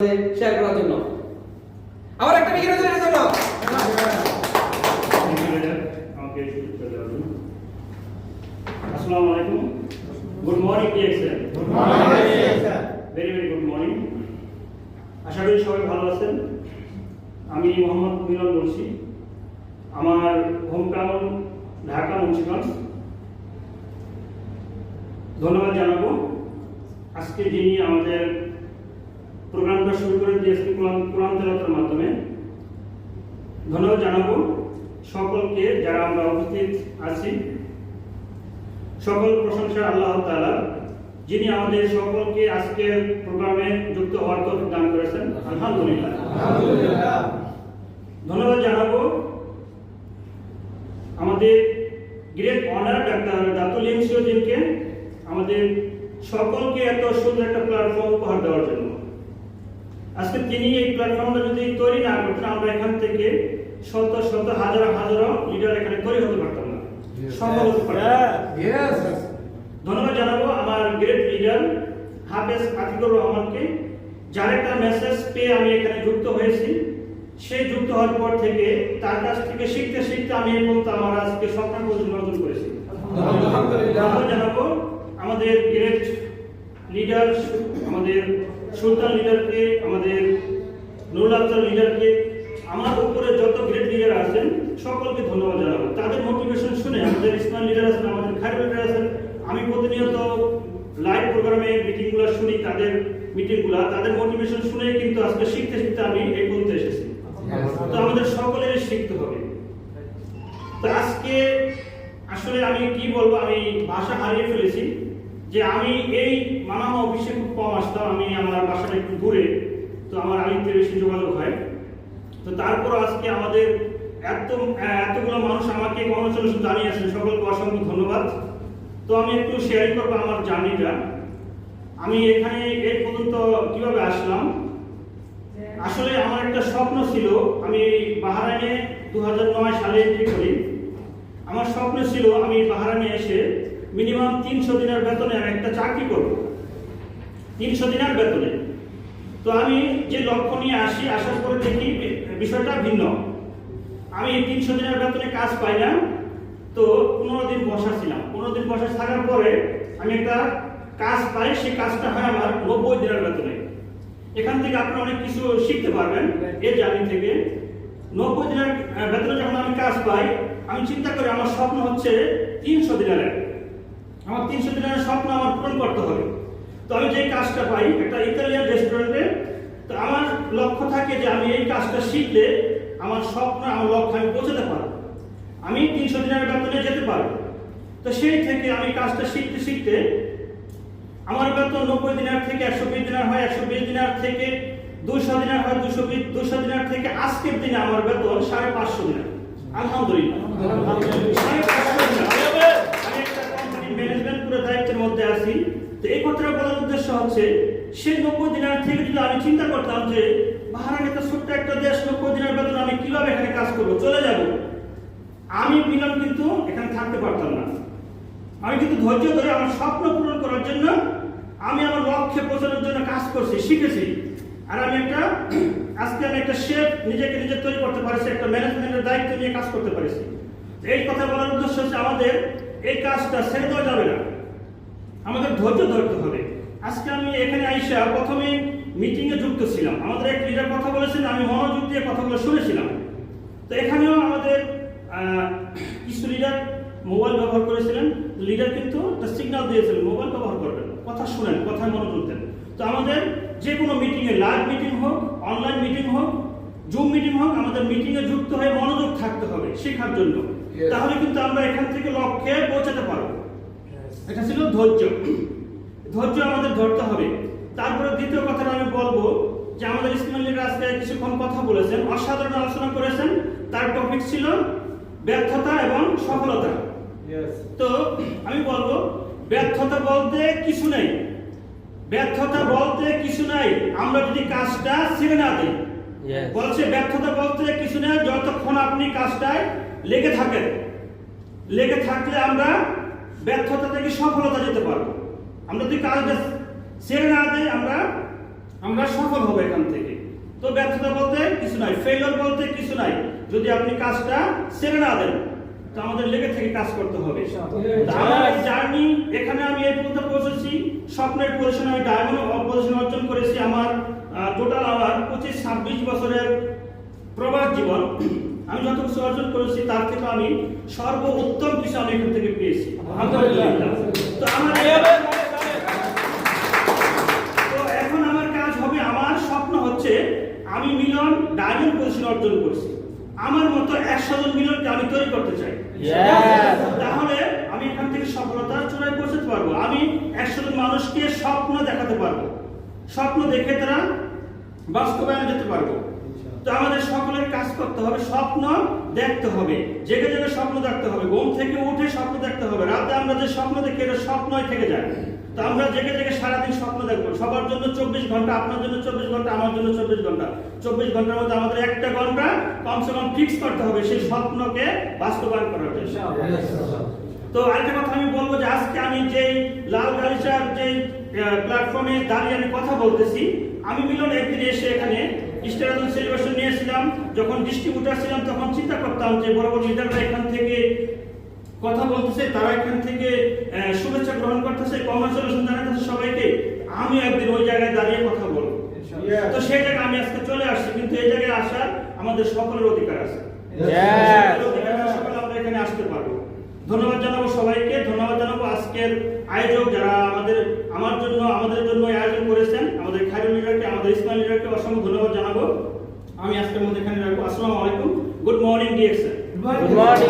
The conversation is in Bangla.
শেয়ার করার জন্য। আবার একটা বিঘির জন্য আমাকে শুরু করে দেওয়ার জন্য। আসসালামু আলাইকুম। Good morning dear sir very very good morning আশা করি সবাই ভালো আছেন। আমি মোহাম্মদ মিলন বলছি। আমার হোম টাউন ঢাকা মুন্সিগঞ্জ। ধন্যবাদ জানাব। আজকে যিনি আমাদের প্রোগ্রামটা শুরু করে দিয়েছেন কোরআন তেলাওয়াতের মাধ্যমে। ধন্যবাদ জানাব সকলকে যারা আমরা উপস্থিত আছি। সকল প্রশংসা আল্লাহ তাআলা যিনি আমাদের সকলকে আজকের প্রোগ্রামে যুক্ত হওয়ার তৌফিক দান করেছেন। আলহামদুলিল্লাহ। ধন্যবাদ জানাব আমাদের গ্রেট অনার ডাক্তার দাতুল ইনসিওজিনকে আমাদের সকলকে এত সুন্দর একটা প্ল্যাটফর্ম উপহার দেওয়ার জন্য। আজকে তিনি এই প্ল্যাটফর্মটা যদি তৈরি না করতেন আমরা এখান থেকে শত শত হাজার হাজার লিডার এখানে তৈরি হতে পারতাম না। সম্ভব হতে পারতাম ধন্যবাদ জানাব আমার গ্রেট লিডার হাফেজ আতিকুর রহমানকে যার একটা মেসেজ পেয়ে আমি এখানে যুক্ত হয়েছি। সেই যুক্ত হওয়ার পর থেকে তার কাছ থেকে শিখতে শিখতে আমি এই পর্যন্ত আমার আজকে স্বপ্ন পর্যন্ত অর্জন করেছি। ধন্যবাদ জানাব আমাদের গ্রেট লিডার আমাদের সুলতান লিডারকে, আমাদের নুরুল আফজাল লিডারকে, আমার উপরে যত গ্রেট লিডার আছেন, সকলকে ধন্যবাদ জানাব। তাদের মোটিভেশন শুনে আমাদের ইসলাম লিডার আছেন, আমাদের খারিফ লিডার আছেন। আমি প্রতিনিয়ত লাইভ প্রোগ্রামে মিটিংগুলো শুনি, তাদের মিটিংগুলো তাদের মোটিভেশন শুনে কিন্তু আজকে শিখতে শিখতে আমি এই পর্যন্ত এসেছি। তো আমাদের সকলের শিখতে হবে। তো আজকে আসলে আমি কি বলব, আমি ভাষা হারিয়ে ফেলেছি। যে আমি এই মানামা অফিসে খুব কম আসতাম, আমি আমার বাসাটা একটু দূরে। তো আমার আলিতে বেশি যোগাযোগ হয়। তো তারপর আজকে আমাদের এত এতগুলো মানুষ আমাকে কর্মসংস্থান জানিয়েছেন সকলকে অসংখ্য ধন্যবাদ। তো আমি একটু শেয়ার করব আমার জার্নিটা আমি এখানে এই পর্যন্ত কীভাবে আসলাম? আসলে আমার একটা স্বপ্ন ছিল, আমি বাহারাইনে দু হাজার নয় সালে করি। আমার স্বপ্ন ছিল আমি বাহারাইনে এসে মিনিমাম তিনশো দিনের বেতনে আমি একটা চাকরি করব। তিনশো দিনের বেতনে। তো আমি যে লক্ষ্য নিয়ে আসি, আসার পরে দেখি বিষয়টা ভিন্ন। আমি এই তিনশো দিনের বেতনে কাজ পাই না, তো পনেরো দিন বসা ছিলাম পনেরো দিন বসা থাকার পরে আমি একটা কাজ পাই, সেই কাজটা হয় আমার নব্বই দিনের বেতনে। এখান থেকে আপনি অনেক কিছু শিখতে পারবেন। এই জার্নি থেকে নব্বই দিনের বেতনে যখন আমি কাজ পাই, আমি চিন্তা করি আমার স্বপ্ন হচ্ছে তিনশো দিনের আমার তিনশো দিনের স্বপ্ন আমার পূরণ করতে হবে। তো আমি যে কাজটা পাই, একটা ইতালিয়ান রেস্টুরেন্টে, তো আমার লক্ষ্য থাকে যে আমি এই কাজটা শিখলে আমার স্বপ্ন, আমার লক্ষ্যে আমি পৌঁছাতে পারব। আমি তিনশো দিনের বেতনে যেতে পারব। তো সেই থেকে আমি কাজটা শিখতে শিখতে আমার বেতন নব্বই দিনার থেকে একশো বিশ দিনার হয়, একশো বিশ দিনার থেকে দুশো দিনার হয় দুশো বিশ দুশো দিনার থেকে আজকের দিনে আমার বেতন সাড়ে পাঁচশো দিনার। আলহামদুলিল্লাহ। সাড়ে পাঁচশো। মধ্যে আছি। তো এই কথাটা বলার উদ্দেশ্য হচ্ছে, সেই নব্বই দিনার থেকে যদি আমি চিন্তা করতাম যে, বাহারান একটা ছোট্ট একটা দেশ, নব্বই দিনের বেতন আমি কীভাবে এখানে কাজ করব? চলে যাব। আমি মিলন কিন্তু এখানে থাকতে পারতাম না। আমি কিন্তু ধৈর্য ধরে আমার স্বপ্ন পূরণ করার জন্য আমি আমার লক্ষ্যে পৌঁছানোর জন্য কাজ করছি, শিখেছি। আর আমি একটা, আজকে আমি একটা শেপ নিজেকে নিজে তৈরি করতে পারছি, একটা ম্যানেজমেন্টের দায়িত্ব নিয়ে কাজ করতে পারছি। এই কথা বলার উদ্দেশ্য হচ্ছে আমাদের, এই কাজটা ছেড়ে দেওয়া যাবে না। আমাদের ধৈর্য ধরতে হবে। আজকে আমি এখানে আইসা প্রথমে মিটিং এ যুক্ত ছিলাম। আমাদের এক লিডার কথা বলেছেন আমি মনোযোগ দিয়ে কথাগুলো শুনেছিলাম। তো এখানেও আমাদের কিছু লিডার মোবাইল ব্যবহার করেছিলেন। লিডার কিন্তু একটা সিগন্যাল দিয়েছিলেন মোবাইল ব্যবহার করবেন কথা শুনেন কথায় মনোযোগ দেন। তো আমাদের যে কোনো মিটিংয়ে লাইভ মিটিং হোক অনলাইন মিটিং হোক জুম মিটিং হোক আমাদের মিটিংয়ে যুক্ত হয়ে মনোযোগ থাকতে হবে শেখার জন্য। তাহলে কিন্তু আমরা এখান থেকে লক্ষ্যে পৌঁছাতে পারব। এটা ছিল ধৈর্য। ধৈর্য আমাদের ধরতে হবে। তারপরে দ্বিতীয় কথাটা আমি বলব যে আমাদের ইসমাইল লিডার আজকে কিছুক্ষণ কথা বলেছেন অসাধারণ আলোচনা করেছেন। তার টপিক ছিল ব্যর্থতা এবং সফলতা। তো আমি বলব ব্যর্থতা বলতে কিছু নেই। ব্যর্থতা বলতে কিছু নাই। আমরা যদি কাজটা ছেড়ে না দিই বলছে ব্যর্থতা বলতে কিছু নেই যতক্ষণ আপনি কাজটায় লেগে থাকেন। লেগে থাকলে আমরা ব্যর্থতা থেকে সফলতা যেতে পারব। আমরা যদি কাজটা ছেড়ে না দেয় আমরা আমরা সফল হব এখান থেকে। তো ব্যর্থতা বলতে কিছু নাই ফেলিওর বলতে কিছু নাই। যদি আপনি কাজটা ছেড়ে না দেন তো আমাদের লেগে থেকে কাজ করতে হবে। আমার জার্নি এখানে আমি এই পর্যন্ত পৌঁছেছি। স্বপ্নের পজিশনে আমি ডায়মন্ড পজিশন অর্জন করেছি আমার টোটাল আমার পঁচিশ ছাব্বিশ বছরের প্রবাস জীবন। আমি যত কিছু অর্জন করেছি তার থেকে আমি সর্বোত্তম কিছু আমি এখান থেকে পেয়েছি। আলহামদুলিল্লাহ। তো আমার তো এখন আমার কাজ হবে আমার স্বপ্ন হচ্ছে আমি মিলন ডায়মন্ড পজিশন অর্জন করছি। আমার মতো একশো জন মিলনকে আমি তৈরি করতে চাই। তাহলে আমি এখান থেকে সফলতার চূড়ায় পৌঁছতে পারব। আমি একশো জন মানুষকে স্বপ্ন দেখাতে পারব। স্বপ্ন দেখে তারা বাস্তবায়নে যেতে পারব। তো আমাদের করতে হবে, স্বপ্ন দেখতে হবে। জেগে জেগে স্বপ্ন দেখতে হবে। ঘুম থেকে উঠে স্বপ্ন দেখতে হবে। রাতে আমরা যে স্বপ্ন দেখি, এটা স্বপ্নই থেকে যায়। তো আমরা জেগে জেগে সারাদিন স্বপ্ন দেখব। সবার জন্য চব্বিশ ঘণ্টা, আপনার জন্য চব্বিশ ঘণ্টা, আমার জন্য চব্বিশ ঘণ্টা। চব্বিশ ঘণ্টার মধ্যে আমাদের একটা ঘণ্টা কমসে কম ফিক্স করতে হবে সেই স্বপ্নকে বাস্তবায়ন করার জন্য। তো আরেকটা কথা আমি বলব যে আজকে আমি যেই লাল গালিচার যেই প্ল্যাটফর্মে দাঁড়িয়ে আমি কথা বলতেছি, আমি মিলন একদিন এসে এখানে সেলিব্রেশন নিয়েছিলাম। যখন ডিস্ট্রিবিউটার ছিলাম তখন চিন্তা করতাম যে বড় বড় লিডাররা এখান থেকে কথা বলতেছে তারা এখান থেকে আহ, শুভেচ্ছা গ্রহণ করতেছে কংগ্রেচুলেশন জানাতেছে সবাইকে। আমি একদিন ওই জায়গায় দাঁড়িয়ে কথা বলব। তো সেই জায়গায় আমি আজকে চলে আসছি কিন্তু এই জায়গায় আসার আমাদের সকলের অধিকার আছে Yes! অধিকার আছে, সকলে আমরা এখানে আসতে পারব ধন্যবাদ জানাব সবাইকে ধন্যবাদ জানাব আজকের আয়োজক যারা আমাদের, আমার জন্য, আমাদের জন্য আয়োজন করেছেন, আমাদের খাইরুল লিডারকে আমাদের ইসমাইল লিডারকে অসংখ্য ধন্যবাদ জানাব। আমি আজকের মধ্যে এখানে রাখব। আসসালামু আলাইকুম। Good morning DX good morning.